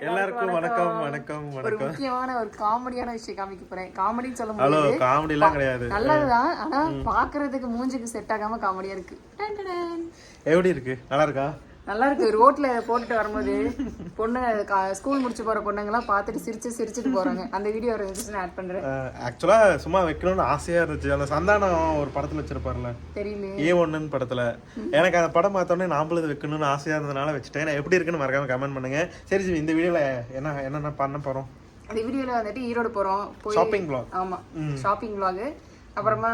எல்லாருக்கும் வணக்கம். வணக்கம் ஒரு வணக்கம். முக்கியமான ஒரு காமெடியான விஷயம் காமிக்க போறேன். காமெடின்னு சொல்ல ஹலோ முடியாது. காமெடி எல்லாம் கிடையாது. நல்லதுதான். ஆனா பாக்குறதுக்கு மூஞ்சுக்கு செட் ஆகாம காமெடியா இருக்கு. எப்படி இருக்கு? நல்லா இருக்கா? நல்லா இருக்கு ரோட்ல போட்டுட்டு வரும்போது பொண்ணு ஸ்கூல் முடிச்சு போற பொண்ணுங்க எல்லாம் பார்த்துட்டு சிரிச்சு சிரிச்சுட்டு போறாங்க. அந்த வீடியோ இருந்துச்சுன்னு ஆட் பண்றேன். ஆக்சுவலா சும்மா வைக்கணும்னு ஆசையா இருந்துச்சு. அந்த சந்தானம் ஒரு படத்துல வச்சிருப்பார்ல தெரியல ஏ ஒன்னுன்னு படத்துல. எனக்கு அந்த படம் பார்த்தோன்னே நாம்பளும் இது வைக்கணும்னு ஆசையா இருந்ததுனால வச்சுட்டேன். நான் எப்படி இருக்குன்னு மறக்காம கமெண்ட் பண்ணுங்க. சரி சரி இந்த வீடியோல என்ன என்னென்ன பண்ண போறோம்? அந்த வீடியோல வந்துட்டு ஈரோடு போறோம். ஷாப்பிங் ஆமா. Shopping vlog. அப்புறமா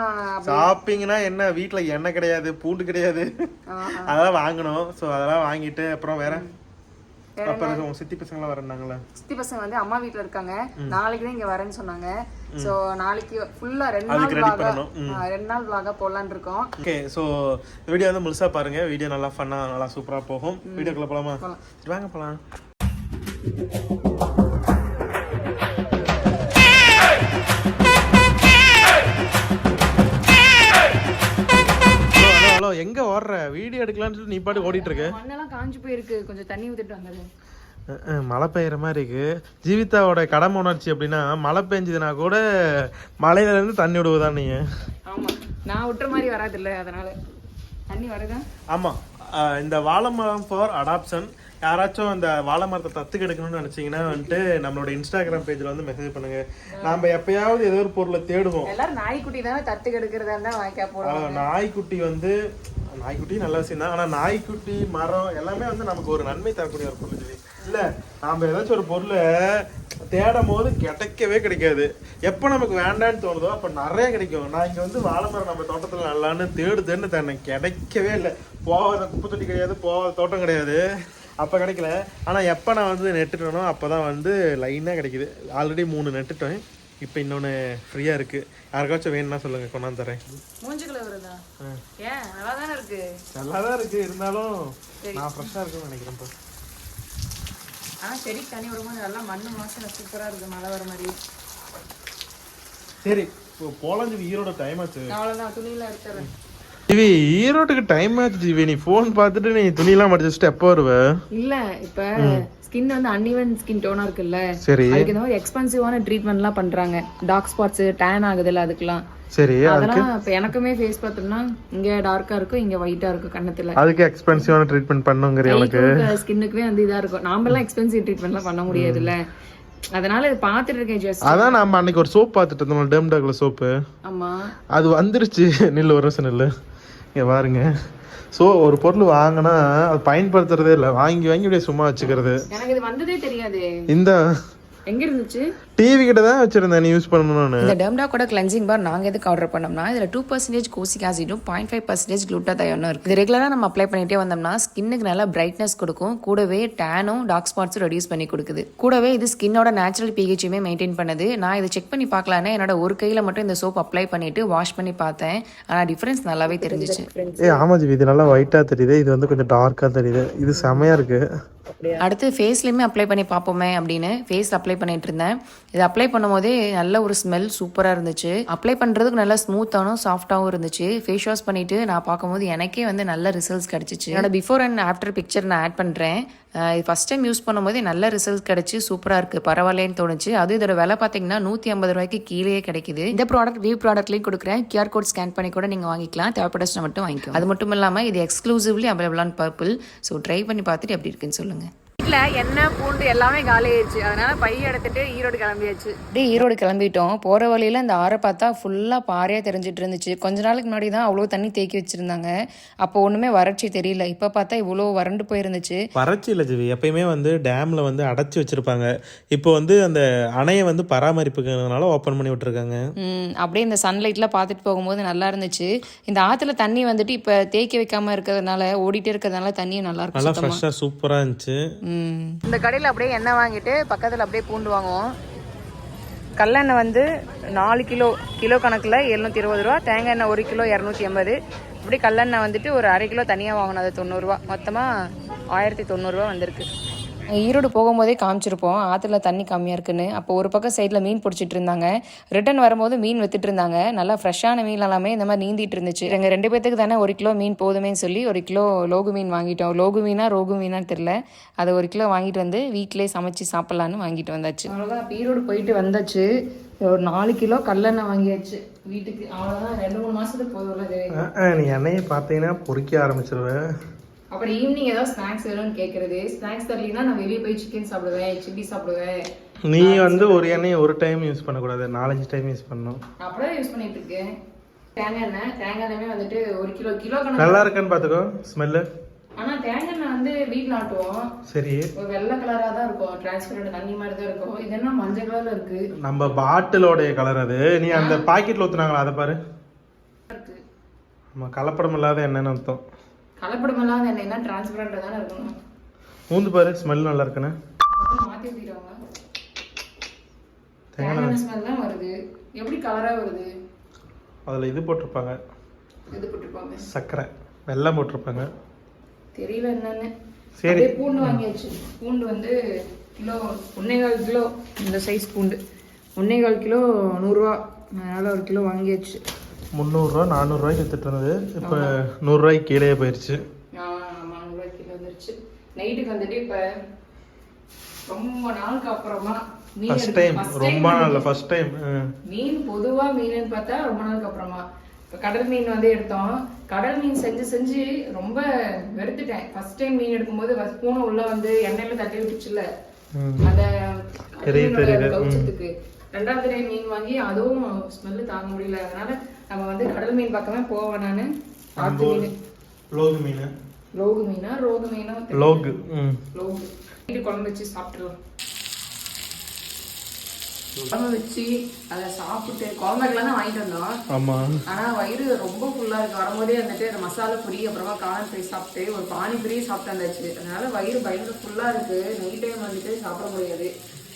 ஷாப்பிங்னா என்ன? வீட்ல எண்ணெய் கிடையாது பூண்டு கிடையாது. அதெல்லாம் வாங்கணும். ஸோ அதெல்லாம் வாங்கிட்டு அப்புறம் வேற? அப்புறம் சித்தி பசங்களாம் வரேன்னாங்களே சித்தி பசங்க வந்து அம்மா வீட்ல இருக்காங்க. நாளைக்கு தான் இங்க வரேன்னு சொன்னாங்க. சோ நாளைக்கு ஃபுல்லா ரெண்டு நாள். ஆ, ரெண்டு நாள் vlog-ஆ போடலான்னு இருக்கோம். ஓகே ஸோ வீடியோ வந்து முழுசா பாருங்க. வீடியோ நல்லா ஃபன்னா நல்லா சூப்பரா போகும். வீடியோக்குள்ள போலாமா? வாங்க போலாம். எங்க ஓடுற? வீடியோ எடுக்கலாம்னு சொல்லி நீ பாட்டு ஓடிட்டு இருக்க மண்ணெல்லாம் காஞ்சு போயிருக்கு. கொஞ்சம் தண்ணி ஊத்திட்டு வந்தது மழை பெய்யுற மாதிரி இருக்கு. ஜீவிதாவோட கடமை உணர்ச்சி அப்படின்னா மழை பெஞ்சதுன்னா கூட மலையில இருந்து தண்ணி விடுவதான் நீங்க? ஆமா. நான் விட்டுற மாதிரி வராது இல்ல அதனால. தண்ணி வருதா? ஆமா. இந்த வாழை மரம் ஃபார் அடாப்ஷன் யாராச்சும் அந்த வாழை மரத்தை தத்து எடுக்கணும்னு நினைச்சீங்கன்னா வந்துட்டு நம்மளோட இன்ஸ்டாகிராம் பேஜ்ல வந்து மெசேஜ் பண்ணுங்க. நாம எப்பயாவது ஏதோ ஒரு பொருளை தேடுவோம். எல்லாரும் நாய்க்குட்டி தானே தத்து கெடுக்கிறதா இருந்தா வாங்கிக்கா போறோம் நாய்க்குட்டி வந்து நாய்க்குட்டி நல்ல விஷயம் தான். ஆனா நாய்க்குட்டி மரம் எல்லாமே வந்து நமக்கு ஒரு நன்மை தரக்கூடிய ஒரு பொருள் சரி இல்ல நாம ஏதாச்சும் ஒரு பொருளை தேடும் போது கிடைக்கவே கிடைக்காது. எப்போ நமக்கு வேண்டான்னு தோணுதோ அப்ப நிறைய கிடைக்கும். நான் இங்க வந்து வாழை மரம் நம்ம தோட்டத்துல நல்லான்னு தேடு தேடுன்னு தரேன் கிடைக்கவே இல்லை. போகாத குப்பை தொட்டி கிடையாது போகாத தோட்டம் கிடையாது. அப்ப கிடைக்கல. ஆனா எப்ப நான் வந்து நெட்டுட்டேனோ அப்பதான் வந்து லைனா கிடைக்குது. ஆல்ரெடி மூணு நெட்டுட்டேன். இப்போ இன்னொன்று ஃப்ரீயாக இருக்குது யாருக்காச்சும் வேணும்னா சொல்லுங்கள் கொண்டாந்து தரேன். மூஞ்சுக்குள்ள வருதா? ஏன்? நல்லா தானே இருக்கு? நல்லா தான் இருக்குது இருந்தாலும் நான் ஃப்ரெஷ்ஷாக இருக்குன்னு நினைக்கிறேன் இப்போ. ஆனா செடி தண்ணி விடும்போது நல்லா மண்ணு மாசம் சூப்பரா இருக்கு. மழை வர மாதிரி. சரி இப்போ ஜிவி ஈரோட டைம் ஆச்சு. நான் அவ்வளவுதான். துணியில எடுத்துறேன் ஜிவி ஈரோட்டுக்கு டைம் ஆச்சு ஜிவி. நீ ஃபோன் பார்த்துட்டு நீ துணியெல்லாம் மடிச்சு வச்சுட்டு எப்போ வருவ? இல்ல இப்ப ஸ்கின் வந்து அன்இவன் ஸ்கின் டோனா இருக்குல்ல. சரி. அதுக்கு இந்த மாதிரி எக்ஸ்பென்சிவான ட்ரீட்மெண்ட்லாம் பண்றாங்க. டார்க் ஸ்பாட்ஸ் டேன் ஆகுதுல்ல அதுக்கெல்லாம். சரி அதெல்லாம் இப்ப எனக்குமே ஃபேஸ் பார்த்தோம்னா இங்க டார்க்கா இருக்கும் இங்க ஒயிட்டா இருக்கும் கண்ணத்துல அதுக்கு எக்ஸ்பென்சிவான ட்ரீட்மெண்ட் பண்ணுங்கிற உனக்கு? ஸ்கின்னுக்குமே வந்து இதா இருக்கும். நாமெல்லாம் எக்ஸ்பென்சிவ் ட்ரீட்மெண்ட்லாம் பண்ண முடியாதுல்ல. அதனால இது பாத்துட்டு இருக்கேன் ஜஸ்ட் அதான் நம்ம அன்னைக்கு ஒரு சோப் பார்த்துட்டு இருந்தோம் டேம் டாக்ல சோப்பு ஆமா. அது வந்துருச்சு. நில்லு ஒரு நிமிஷம் நில்லு. இங்க பாருங்க. ஸோ ஒரு பொருள் வாங்கினா அது பயன்படுத்துறதே இல்லை. வாங்கி வாங்கி அப்படியே சும்மா வச்சுக்கிறது. எனக்கு இது வந்ததே தெரியாது. இந்த எங்க இருந்துச்சு? டிவி கிட்ட தான் வச்சிருந்தேன். நீ யூஸ் பண்ணணும்னு இந்த டெம்டாக்கோட கிளென்சிங் பார் நாங்கள் எதுக்கு ஆர்டர் பண்ணோம்னா இதில் டூ பர்சன்டேஜ் கோசிக் ஆசிடும் பாயிண்ட் ஃபைவ் பர்சன்டேஜ் குளுட்டாதயோனும் இருக்குது இது ரெகுலராக நம்ம அப்ளை பண்ணிட்டே வந்தோம்னா ஸ்கின்னுக்கு நல்லா பிரைட்னஸ் கொடுக்கும். கூடவே டேனும் டார்க் ஸ்பாட்ஸும் ரெடியூஸ் பண்ணி கொடுக்குது. கூடவே இது ஸ்கின்னோட நேச்சுரல் பிஹெச்சுமே மெயின்டைன் பண்ணுது. நான் இதை செக் பண்ணி பார்க்கலான்னு என்னோட ஒரு கையில் மட்டும் இந்த சோப் அப்ளை பண்ணிட்டு வாஷ் பண்ணி பார்த்தேன். ஆனால் டிஃப்ரென்ஸ் நல்லாவே தெரிஞ்சிச்சு. ஏ ஆமா ஜிவி இது நல்லா ஒயிட்டா தெரியுது. இது வந்து கொஞ்சம் டார்க்கா தெரியுது. இது செமையா இருக்கு. அடுத்து ஃபேஸ்லையுமே அப்ளை பண்ணி பார்ப்போமே அப்படின்னு ஃபேஸ் அப்ளை பண்ணிட்டு இருந்தேன். இது அப்ளை பண்ணும்போதே நல்ல ஒரு ஸ்மெல் சூப்பராக இருந்துச்சு. அப்ளை பண்ணுறதுக்கு நல்லா ஸ்மூத்தாகவும் சாஃப்டாகவும் இருந்துச்சு. ஃபேஸ் வாஷ் பண்ணிட்டு நான் பார்க்கும்போது எனக்கே வந்து நல்ல ரிசல்ட்ஸ் கிடச்சிச்சு. என்னோட பிஃபோர் அண்ட் ஆஃப்டர் பிக்சர் நான் ஆட் பண்ணுறேன் இது ஃபஸ்ட் டைம் யூஸ் பண்ணும்போது நல்ல ரிசல்ட்ஸ் கிடச்சி சூப்பராக இருக்குது பரவாயில்லைன்னு தோணுச்சு. அது இதோட விலை பார்த்தீங்கன்னா நூற்றி ஐம்பது ரூபாய்க்கு கீழே கிடைக்குது. இந்த ப்ராடக்ட் வியூ ப்ராடக்ட்லையும் கொடுக்குறேன். கியூஆர் கோட் ஸ்கேன் பண்ணி கூட நீங்கள் வாங்கிக்கலாம். தேவைப்படச்சுனா மட்டும் வாங்கிக்கலாம் அது மட்டும் இல்லாமல் இது எக்ஸ்க்ளூசிவ்லி அவைலபிளான பர்பிள் ஸோ ட்ரை பண்ணி பார்த்துட்டு எப்படி இருக்குன்னு சொல்லுங்கள் வீட்டில் எண்ணெய் பூண்டு எல்லாமே காலி ஆயிடுச்சு. அதனால பைய எடுத்துட்டு ஈரோடு கிளம்பியாச்சு. அப்படியே ஈரோடு கிளம்பிட்டோம். போகிற வழியில் இந்த ஆறை பார்த்தா ஃபுல்லாக பாறையாக தெரிஞ்சிட்டு இருந்துச்சு. கொஞ்ச நாளுக்கு முன்னாடி தான் அவ்வளோ தண்ணி தேக்கி வச்சிருந்தாங்க. அப்போ ஒன்றுமே வறட்சி தெரியல. இப்போ பார்த்தா இவ்வளோ வறண்டு போயிருந்துச்சு. வறட்சி இல்லை ஜிவி. எப்பயுமே வந்து டேம்ல வந்து அடைச்சி வச்சிருப்பாங்க. இப்போ வந்து அந்த அணையை வந்து பராமரிப்புக்கிறதுனால ஓப்பன் பண்ணி விட்டுருக்காங்க. ம், அப்படியே இந்த சன்லைட்லாம் பார்த்துட்டு போகும்போது நல்லா இருந்துச்சு. இந்த ஆற்றுல தண்ணி வந்துட்டு இப்போ தேக்கி வைக்காம இருக்கிறதுனால ஓடிட்டே இருக்கிறதுனால தண்ணியும் நல்லா இருக்கும் நல்லா ஃப்ரெஷ்ஷாக சூப்பராக இருந்துச்சு. இந்த கடையில் அப்படியே எண்ணெய் வாங்கிட்டு பக்கத்தில் அப்படியே பூண்டு வாங்குவோம். கல்லெண்ணெய் வந்து நாலு கிலோ கிலோ கணக்கில் எழுநூற்றி இருபது ரூபா தேங்காய் எண்ணெய் ஒரு கிலோ இரநூத்தி எண்பது. இப்படி கல்லெண்ணெய் வந்துட்டு ஒரு அரை கிலோ தனியாக வாங்கணும் அது தொண்ணூறுரூவா மொத்தமாக ஆயிரத்தி தொண்ணூறுரூவா வந்திருக்கு. ஈரோடு போகும்போதே காமிச்சிருப்போம். ஆற்றுல தண்ணி கம்மியாக இருக்குன்னு. அப்போ ஒரு பக்கம் சைடில் மீன் பிடிச்சிட்டு இருந்தாங்க ரிட்டர்ன் வரும்போது மீன் வித்துட்டு இருந்தாங்க நல்லா ஃப்ரெஷ்ஷான மீன் எல்லாமே இந்த மாதிரி நீந்திட்டு இருந்துச்சு எங்கள் ரெண்டு பேத்துக்கு தானே ஒரு கிலோ மீன் போதுமேன்னு சொல்லி ஒரு கிலோ லோகு மீன் வாங்கிட்டோம். லோகு மீனா ரோகு மீனான்னு தெரில அதை ஒரு கிலோ வாங்கிட்டு வந்து வீட்டிலே சமைச்சு சாப்பிட்லான்னு வாங்கிட்டு வந்தாச்சு. அவ்வளோதான் ஈரோடு போயிட்டு வந்தாச்சு. ஒரு நாலு கிலோ கல்லெண்ணெய் வாங்கியாச்சு. வீட்டுக்கு அவ்வளோதான் ரெண்டு மூணு மாதத்துக்கு போதும்ல நீ என்னையே பார்த்தீங்கன்னா பொறிக்க ஆரம்பிச்சிருவேன் அப்புறம் ஈவினிங் ஏதாவது ஸ்நாக்ஸ் வேணும்னு கேட்கறது ஸ்நாக்ஸ் தரலைன்னா நான் வெளியே போய் சிக்கன் சாப்பிடுவேன் சில்லி சாப்பிடுவேன். நீ வந்து ஒரு எண்ணெயை ஒரு டைம் யூஸ் பண்ணக்கூடாது. நாலஞ்சு டைம் யூஸ் பண்ணணும். அப்படியே யூஸ் பண்ணிட்டு இருக்கேன். தேங்காய் எண்ணெய் தேங்காய் எண்ணெயுமே வந்துட்டு ஒரு கிலோ கிலோ கணக்கு. நல்லா இருக்கான்னு பார்த்துக்கோ ஸ்மெல்லு ஆனா தேங்காய் எண்ணெய் வந்து வீட்டில் ஆட்டுவோம். சரி. ஒரு வெள்ளை கலரா தான் இருக்கும். டிரான்ஸ்பரண்ட் தண்ணி மாதிரி தான் இருக்கும். இது என்ன மஞ்சள் கலர்ல இருக்கு? நம்ம பாட்டிலோடைய கலர் அது. நீ அந்த பாக்கெட்ல ஊத்துனாங்களா? அதை பாரு. நம்ம கலப்படம் இல்லாத எண்ணெய்னு அர்த்தம். கலப்படம் இல்லாத எண்ணெய்னா டிரான்ஸ்பரண்டா தானே இருக்கணும்? ஊந்து பாரு ஸ்மெல் நல்லா அப்புறம் மாத்தி ஊத்திடுவாங்க. தேங்காய் ஸ்மெல் தான் வருது. எப்படி கலரா வருது? அதில் இது போட்டிருப்பாங்க. இது போட்டுருப்பாங்க? சர்க்கரை. வெல்லம் போட்டிருப்பாங்க. தெரியல என்னன்னு. சரி. பூண்டு வாங்கியாச்சு. பூண்டு வந்து கிலோ ஒன்னேகால் கிலோ. இந்த சைஸ் பூண்டு. ஒன்னேகால் கிலோ நூறுரூவா அதனால ஒரு கிலோ வாங்கியாச்சு. முந்நூறுரூவா நானூறுரூவாய்க்கு வித்துட்டு இருந்தது இப்போ நூறுரூவாய்க்கு கீழே போயிடுச்சு நூறுரூவா கிலோ வந்துருச்சு. நைட்டுக்கு வந்துட்டு இப்போ ரொம்ப நாளுக்கு அப்புறமா மீன் ஃபர்ஸ்ட் டைம் first ரொம்ப time நாள் ஃபர்ஸ்ட் டைம் மீன் பொதுவா மீனுன்னு பார்த்தா ரொம்ப நாளுக்கு அப்புறமா. இப்போ கடல் மீன் வந்து எடுத்தோம். கடல் மீன் செஞ்சு செஞ்சு ரொம்ப வெறுத்துட்டேன். ஃபர்ஸ்ட் டைம் மீன் எடுக்கும்போது ஸ்பூனை உள்ள வந்து எண்ணெயில தட்டி விட்டுச்சுல்ல. அந்த. கவுச்சத்துக்கு. ரெண்டாவது டைம் மீன் வாங்கி அதுவும் ஸ்மெல்லு தாங்க முடியல. அதனால நம்ம வந்து கடல் மீன் பக்கமே போவேன் நானு. ஆத்து மீன். லோகு மீன். லோகு மீனா? ரோகு மீனோ. லோகு ம். லோகு. வீட்டு குழம்பு வச்சு சாப்பிட்டுருவோம். குழம்பு வச்சு அதை சாப்பிட்டு குழம்புக்கெல்லாம் தான் வாங்கிட்டு வந்தோம். ஆனா வயிறு ரொம்ப ஃபுல்லா இருக்கு. வரும்போதே வந்துட்டு அந்த மசாலா பொரி அப்புறமா காளான் ஃப்ரை சாப்பிட்டு ஒரு பானி ஃப்ரீ சாப்பிட்டு வந்தாச்சு. அதனால வயிறு பயங்கர ஃபுல்லா இருக்கு. நைட் டைம் வந்துட்டு சாப்பிட முடியாது.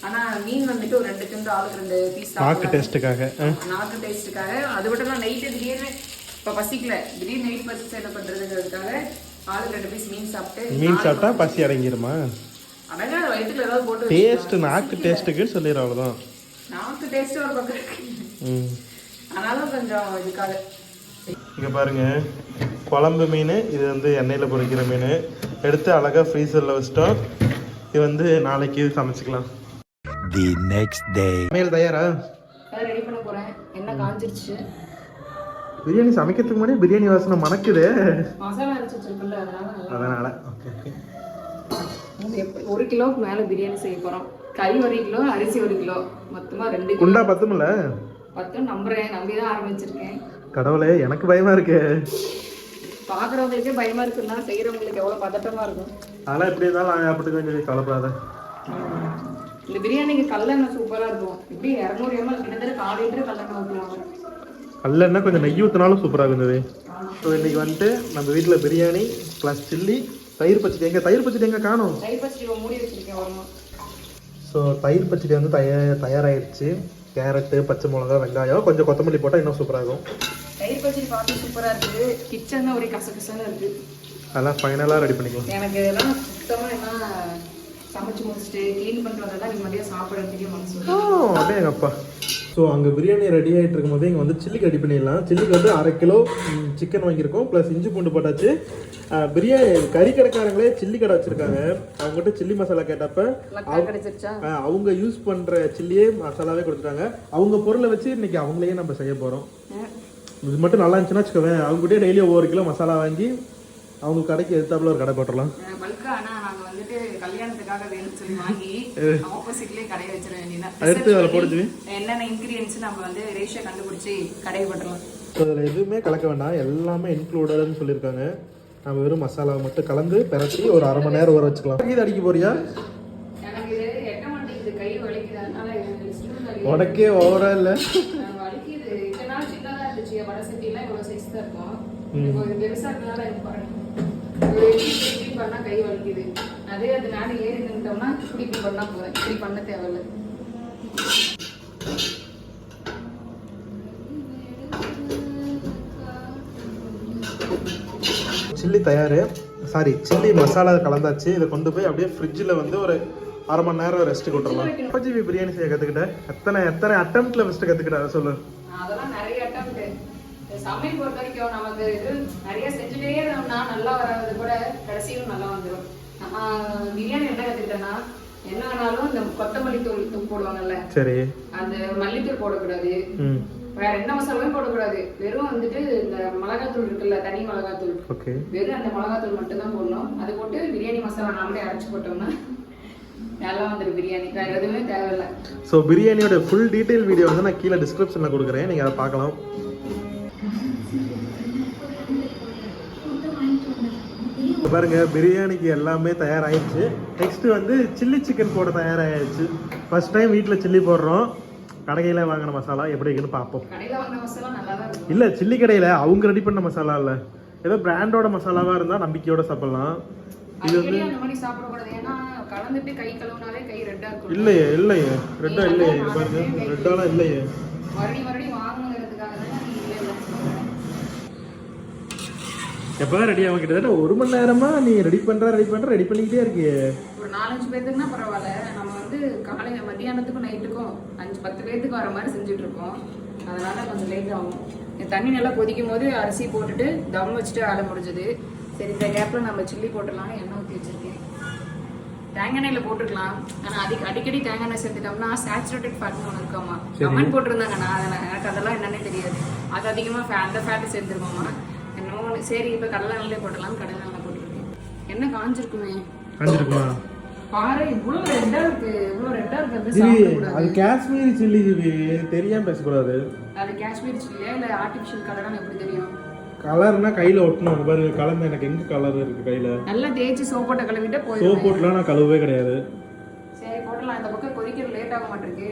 ஆனா மீன் வந்துட்டு ஒரு ரெண்டு துண்டு ஆளுக்கு ரெண்டு பீஸ் நாக்கு டேஸ்ட்டுக்காக நாக்கு டேஸ்ட்டுக்காக அது மட்டும் நைட்டு திடீர்னு இப்ப பசிக்கல. திடீர்னு நைட் பசிச்சு என்ன பண்றதுங்கிறதுக்காக ஆளுக்கு ரெண்டு பீஸ் மீன் சாப்பிட்டு மீன் சாப்பிட்டா பசி அடங்கிருமா? அடங்காத வயிற்றுல ஏதாவது போட்டு டேஸ்ட் நாக்கு டேஸ்ட்டுக்குன்னு சொல்லிடுற அவ்வளோதான் நாக்கு டேஸ்ட் ஒரு பக்கம் இருக்கு. ம். ஆனாலும் கொஞ்சம் இதுக்காக. இங்கே பாருங்க. குழம்பு மீன் இது வந்து எண்ணெயில் பொரிக்கிற மீன். எடுத்து அழகாக ஃப்ரீசரில் வச்சிட்டோம். இது வந்து நாளைக்கு சமைச்சிக்கலாம். The next day. சமையல் தயாரா? ரெடி பண்ண போறேன். என்ன காஞ்சிருச்சு. பிரியாணி சமைக்கிறதுக்கு முன்னாடி பிரியாணி வாசனை மணக்குது. மசாலா அரைச்சி வச்சிருக்குல்ல அதனால அதனால. Okay okay. ஒரு கிலோவுக்கு மேல பிரியாணி செய்ய போறோம். கறி ஒரு கிலோ அரிசி ஒரு கிலோ. மொத்தமா ரெண்டு கிலோ. குண்டா பத்துமில்ல பத்து நம்புறேன். நம்பி தான் ஆரம்பிச்சிருக்கேன் கடவுளே எனக்கு பயமா இருக்கு. பாக்குறவங்களுக்கே பயமா இருக்குன்னா செய்யறவங்களுக்கு எவ்வளவு பதட்டமா இருக்கும். அதெல்லாம் எப்படி இருந்தாலும் நான் சாப்பிட்டுக்கன்னு சொல்லி கவலைப்படாத. இந்த பிரியாணிக்கு கல்லெண்ணெய் சூப்பரா இருக்கும். இப்படி இரநூறு எம்எல் கிட்டத்தட்ட கால் லிட்டர் கல்லெண்ணெய் ஊற்றுவாங்க கல்லெண்ணெய் கொஞ்சம் நெய் ஊற்றினாலும் சூப்பராக இருந்தது ஸோ இன்னைக்கு வந்துட்டு நம்ம வீட்டில் பிரியாணி ப்ளஸ் சில்லி தயிர் பச்சடி எங்க தயிர் பச்சடி எங்க காணும். தயிர் பச்சடி மூடி வச்சிருக்கேன் வரமா ஸோ தயிர் பச்சடி வந்து தய தயாராகிடுச்சு கேரட்டு பச்சை மிளகா வெங்காயம் கொஞ்சம் கொத்தமல்லி போட்டால் இன்னும் சூப்பராக இருக்கும். தயிர் பச்சடி பார்த்து சூப்பரா இருக்கு கிச்சன் தான் ஒரே கசகசன்னு இருக்கு. அதெல்லாம் ஃபைனலாக ரெடி பண்ணிக்கலாம். எனக்கு இதெல்லாம் சுத்தமா என்ன சமைச்சு முடிச்சுட்டு க்ளீன் பண்ணிட்டு வந்தா நிம்மதியா சாப்பிடறதுக்கே மனசு. அப்படியே அப்பா ஸோ அங்கே பிரியாணி ரெடி ஆகிட்டு இருக்கும்போது இங்கே வந்து சில்லி ரெடி பண்ணிடலாம். சில்லிக்கு வந்து அரை கிலோ சிக்கன் வாங்கியிருக்கோம். ப்ளஸ் இஞ்சி பூண்டு போட்டாச்சு. பிரியாணி கறி கடைக்காரங்களே சில்லி கடை வச்சுருக்காங்க. அவங்ககிட்ட சில்லி மசாலா கேட்டப்ப அவங்க யூஸ் பண்ணுற சில்லியே மசாலாவே கொடுத்துட்டாங்க. அவங்க பொருளை வச்சு இன்னைக்கு அவங்களையே நம்ம செய்ய போகிறோம் இது மட்டும் நல்லா இருந்துச்சுன்னா வச்சுக்கோவேன். அவங்ககிட்டயே டெய்லி ஒவ்வொரு கிலோ மசாலா வாங்கி அவங்க கடைக்கு எதிர்த்தாப்புல ஒரு கடை போட்டுடலாம் பல்கா ஆனா நாங்க வந்துட்டு கல்யாணத்துக்காக வேணும்னு சொல்லி வாங்கி ஆப்போசிட்லயே கடையை வச்சிட போடுச்சு என்னென்ன இன்கிரியன்ஸ் நம்ம வந்து ரேஷியோ கண்டுபிடிச்சி கடையை போட்டுடலாம். ஸோ அதில் எதுவுமே கலக்க வேண்டாம். எல்லாமே இன்க்ளூடட்னு சொல்லியிருக்காங்க. நம்ம வெறும் மசாலாவை மட்டும் கலந்து பிரட்டி ஒரு அரை மணி நேரம் ஊற வச்சுக்கலாம். இது அடிக்க போறியா. உனக்கே ஓவரா இல்லை? பெருசா கை வலிக்குது. அதே அது மேல ஏறி நின்றுட்டோம்னா இப்படி இப்படி பண்ணா போதும். இப்படி பண்ண தேவையில்ல. சில்லி தயார் சாரி சில்லி மசாலா கலந்தாச்சு. இதை கொண்டு போய் அப்படியே ஃப்ரிட்ஜில் வந்து ஒரு அரை மணி நேரம் ரெஸ்ட் கொடுத்துடலாம் ஜிபி பிரியாணி செய்ய கற்றுக்கிட்டேன் எத்தனை எத்தனை அட்டம்ப்ட்ல ஃபஸ்ட்டு கற்றுக்கிட்டேன் அதை சொல்லு. அதெல்லாம் நிறைய அட்டம்ப்ட் சமையல் பொறுத்த வரைக்கும் நமக்கு இது நிறைய செஞ்சுட்டே இருந்தோம்னா நல்லா வராது கூட கடைசியும் நல்லா வந்துடும் பிரியாணி என்ன கத்துக்கிட்டேன்னா என்ன ஆனாலும் இந்த கொத்தமல்லி தூள் தூள் போடுவாங்கல்ல? சரி. அந்த மல்லித்தூள் போடக்கூடாது. ம். வேற எந்த மசாலாவும் போடக்கூடாது. வெறும் வந்துட்டு இந்த மிளகாத்தூள் இருக்குல்ல தனி மிளகாத்தூள். ஓகே. வெறும் அந்த மிளகாத்தூள் மட்டும்தான் போடணும். அது போட்டு பிரியாணி மசாலா நாமளே அரைச்சு போட்டோம்னா நல்லா வந்துடும் பிரியாணி. வேற எதுவுமே தேவையில்லை. ஸோ பிரியாணியோட ஃபுல் டீட்டெயில் வீடியோ வந்து நான் கீழே டிஸ்கிரிப்ஷனில் கொடுக்குறேன். நீங்கள் அதை பார்க்கலாம். பாருங்க பிரியாணிக்கு எல்லாமே தயாராகிடுச்சு நெக்ஸ்ட் வந்து சில்லி சிக்கன் போட தயாராகிடுச்சு ஃபர்ஸ்ட் டைம் வீட்டில் சில்லி போடுறோம். கடையில் வாங்கின மசாலா எப்படி இருக்குன்னு பார்ப்போம். இல்லை சில்லி கடையில் அவங்க ரெடி பண்ண மசாலா இல்லை. ஏதோ பிராண்டோட மசாலாவாக இருந்தால் நம்பிக்கையோட சாப்பிடலாம். இது வந்து இல்லையே இல்லையே. ரெட்டா இல்லையே இது பாருங்க. ரெட்டாலாம் இல்லையே. எப்போ ரெடி ஆகும்? கிட்டத்தட்ட ஒரு மணி நேரமா நீ ரெடி பண்ற ரெடி பண்ற ரெடி பண்ணிக்கிட்டே இருக்கியே. ஒரு நாலஞ்சு பேர்த்துக்குன்னா பரவாயில்ல. நம்ம வந்து காலையில மத்தியானத்துக்கும் நைட்டுக்கும் அஞ்சு பத்து பேர்த்துக்கு வர மாதிரி செஞ்சுட்டு இருக்கோம் அதனால கொஞ்சம் லேட் ஆகும். தண்ணி நல்லா கொதிக்கும் போது அரிசி போட்டுட்டு தம் வச்சுட்டு வேலை முடிஞ்சது. சரி இந்த கேப்ல நம்ம சில்லி போட்டுடலாம்னு எண்ணெய் ஊற்றி வச்சிருக்கேன். தேங்காய் எண்ணெயில போட்டுக்கலாம். ஆனா அதிக அடிக்கடி தேங்காய் எண்ணெய் சேர்த்துட்டோம்னா சேச்சுரேட்டட் ஃபேட்னு ஒன்று இருக்காமா கமெண்ட் போட்டிருந்தாங்க. நான் அதில் எனக்கு அதெல்லாம் என்னன்னே தெரியாது. அது அதிகமாக ஃபே அந்த ஃபேட்டு சேர்த்துருக்கோமா ஒண்ணு. சரி இப்போ கடலை எண்ணெயிலே போட்டுடலாம். கடலை எண்ணெய் போட்டுருக்கேன். என்ன காஞ்சிருக்குமே? காஞ்சிருக்குமா? பாரு ரெட்டா இருக்கு. இவ்வளவு ரெட்டா இருக்கு. அது சாப்பிடக்கூடாது. அது காஷ்மீரி சில்லி தெரியாம பேசக்கூடாது. அது காஷ்மீர் சில்லியா இல்ல ஆர்டிபிஷியல் கலரான்னு எப்படி தெரியும்? கலர்னா கையில ஒட்டணும். பாரு கலந்து எனக்கு எங்க கலர் இருக்கு கையில? நல்லா தேய்ச்சி சோப்போட்ட கழுவிட்டு சோப் போயிடும். போட்டுலாம் நான் கழுவவே கிடையாது. சரி போடலாம் இந்த பக்கம் கொதிக்கிற லேட் ஆக மாட்டிருக்கு.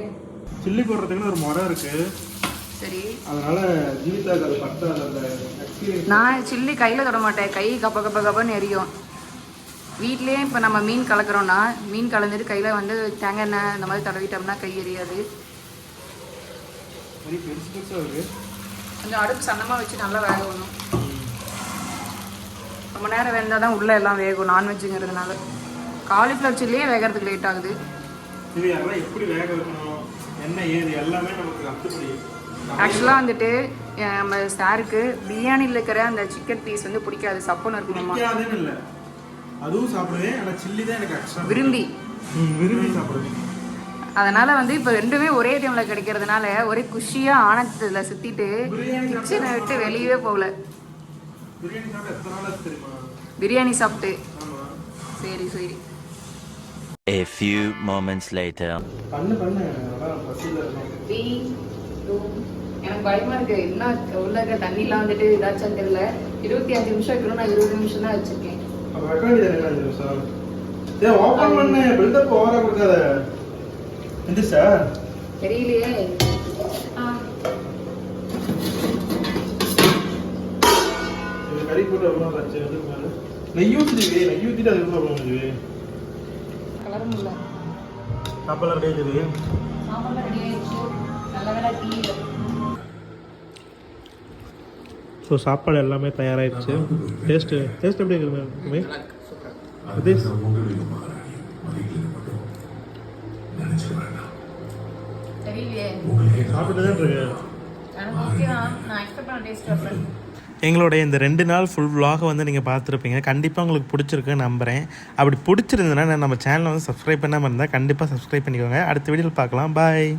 சில்லி போடுறதுக்குன்னு ஒரு முறை இருக்கு. சரி. அதனால ஜீவிதாக்கு அது பத்தாது அந்த நான் சில்லி கையில தொட மாட்டேன். கை கப்ப கப்ப கப்பன்னு எரியும். வீட்லயே இப்போ நம்ம மீன் கலக்குறோம்னா மீன் கலந்துட்டு கையில வந்து தேங்காய் எண்ணெய் இந்த மாதிரி தடவிட்டோம்னா கை எரியாது. கொஞ்சம் அடுப்பு சன்னமா வச்சு நல்லா வேக வேணும் ரொம்ப நேரம் வெந்தால் தான் உள்ளே எல்லாம் வேகும் நான்வெஜ்ஜுங்கிறதுனால. காலிஃப்ளவர் சில்லியே வேகிறதுக்கு லேட் ஆகுது. அதெல்லாம் எப்படி வேக வைக்கணும்? என்ன ஏது எல்லாமே நமக்கு கத்துப்படி ஆக்சுவலாக வந்துட்டு நம்ம சாருக்கு பிரியாணியில் இருக்கிற அந்த சிக்கன் பீஸ் வந்து பிடிக்காது. சப்புன்னு பிடிக்காதுன்னு இல்லை. அதுவும் சாப்பிடுவேன். ஆனா சில்லி தான் எனக்கு எக்ஸ்ட்ரா விரும்பி. விரும்பி சாப்பிடுவேன். அதனால வந்து இப்போ ரெண்டுமே ஒரே டைம்ல கிடைக்கிறதுனால ஒரே குஷியா ஆனந்தத்துல சுத்திட்டு பிரியாணி கிச்சனை விட்டு வெளியவே போகல. பிரியாணி சாப்பிட்டு சரி சரி. A few moments later. பண்ணு பண்ணு. பசியில் இருக்கோம் எனக்கு பயமா இருக்கு. என்ன உள்ள இருக்க தண்ணிலாம் வந்துட்டு இதாச்சும் தெரியல. இருபத்தி அஞ்சு நிமிஷம் வைக்கணும் நான் இருபது நிமிஷம் தான் வச்சிருக்கேன். ஓப்பன் பண்ணு. பில்டப் ஓவரா கொடுக்காத. எந்திரிச்சா தெரியலையே. ஆ, இது கறி போட்டு எவ்வளோ ஆச்சு? நெய் ஊற்றிடுவே நெய் ஊற்றிட்டு அது எவ்வளோ முடியுது கலரும் இல்லை சாப்பாடு ரெடி ஆயிடுது சாப்பாடு ரெடி ஆயிடுச்சு. ஸோ சாப்பாடு எல்லாமே தயாராகிடுச்சு டேஸ்ட்டு டேஸ்ட் எப்படி இருக்குமே எங்களுடைய இந்த ரெண்டு நாள் ஃபுல் vlog வந்து நீங்கள் பார்த்துருப்பீங்க. கண்டிப்பாக உங்களுக்கு பிடிச்சிருக்குன்னு நம்புகிறேன் அப்படி பிடிச்சிருந்ததுன்னா நம்ம சேனலை வந்து சப்ஸ்கிரைப் பண்ணாமல் இருந்தால் கண்டிப்பாக சப்ஸ்கிரைப் பண்ணிக்கோங்க. அடுத்த வீடியோவில் பார்க்கலாம். பாய்